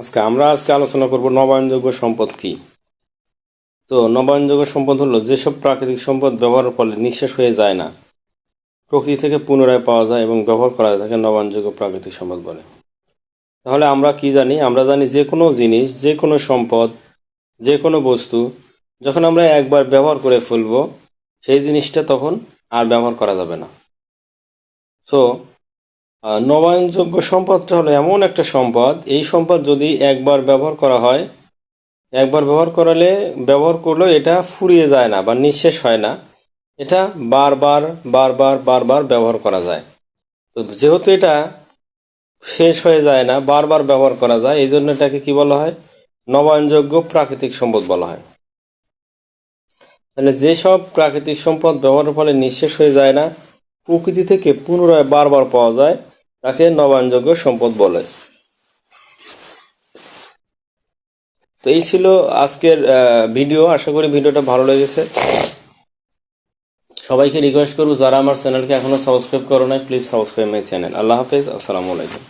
আজকে আমরা আজকে আলোচনা করব নবায়নযোগ্য সম্পদ কি? তো নবায়নযোগ্য সম্পদ হলো যেসব প্রাকৃতিক সম্পদ ব্যবহারের ফলে নিঃশেষ হয়ে যায় না, প্রকৃতি থেকে পুনরায় পাওয়া যায় এবং ব্যবহার করা যায় তাকে নবায়নযোগ্য প্রাকৃতিক সম্পদ বলে। তাহলে আমরা কি জানি? আমরা জানি যে কোনো জিনিস, যে কোনো সম্পদ, যে কোনো বস্তু, যখন আমরা একবার ব্যবহার করে ফেলব, সেই জিনিসটা তখন আর ব্যবহার করা যাবে না। সো নবায়নযোগ্য সম্পদটা হলো এমন একটা সম্পদ। এই সম্পদ যদি একবার ব্যবহার করা হয়, একবার ব্যবহার করালে ব্যবহার করলেও এটা ফুরিয়ে যায় না বা নিঃশেষ হয় না। এটা বারবার বারবার বারবার ব্যবহার করা যায়। তো যেহেতু এটা শেষ হয়ে যায় না, বারবার ব্যবহার করা যায়, এই জন্য এটাকে কি বলা হয়? নবায়নযোগ্য প্রাকৃতিক সম্পদ বলা হয়। তাহলে যেসব প্রাকৃতিক সম্পদ ব্যবহারের ফলে নিঃশেষ হয়ে যায় না, প্রকৃতি থেকে পুনরায় বারবার পাওয়া যায়। তাকে নবায়নযোগ্য সম্পদ বলে। তো এই ছিল আজকের ভিডিও। আশা করি ভিডিওটা ভালো লেগেছে। সবাইকে রিকোয়েস্ট করব, যারা আমার চ্যানেলকে এখনও সাবস্ক্রাইব করো নাই প্লিজ সাবস্ক্রাইব মাই চ্যানেল আল্লাহ হাফেজ, আসসালামু আলাইকুম।